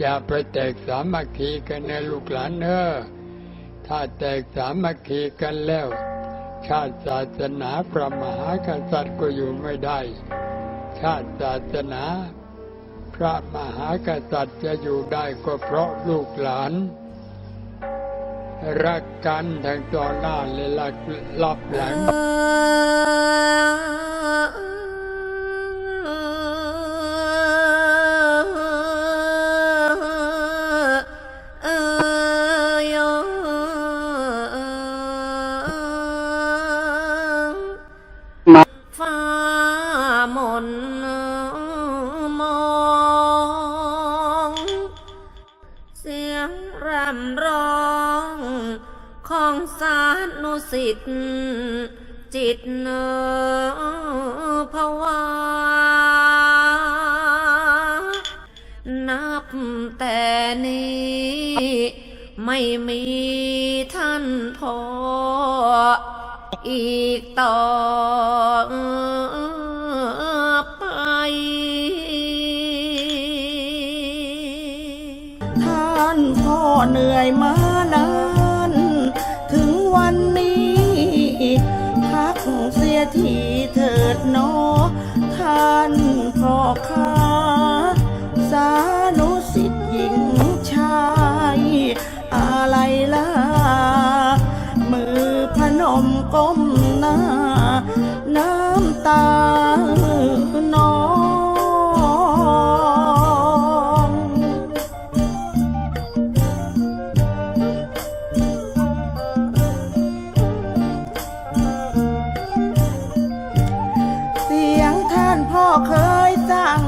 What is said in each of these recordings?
อย่าไปแตกสามัคคีกันในลูกหลานเนอถ้าแตกสามัคคีกันแล้ว ชาติศาสนาพระมหากษัตริย์ก็อยู่ไม่ได้ ชาติศาสนา พระมหากษัตริย์จะอยู่ได้ก็เพราะลูกหลาน รักกันทั้งต่อหน้าและลับหลัง ร่ำร้องของสานุสิทธิ์จิตเนอภาวา นับแต่นี้ ไม่มีท่านพออีกต่อ เหนื่อยมานาน ถึงวันนี้พักเสียทีเถิดนอท่านพ่อค้าสานุสิทธิ์หญิงชายอะไรล่ะ มือพนมก้มหน้า น้ำตา เคยสั่ง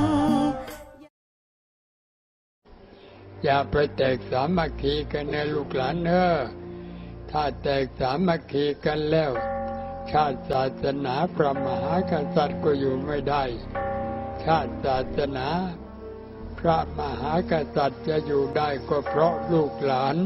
อย่าไปแตกสามัคคีกันในลูกหลานเนอถ้าแตกสามัคคีกันแล้ว ชาติศาสนาพระมหากษัตริย์ก็อยู่ไม่ได้ ชาติศาสนา พระมหากษัตริย์จะอยู่ได้ก็เพราะลูกหลาน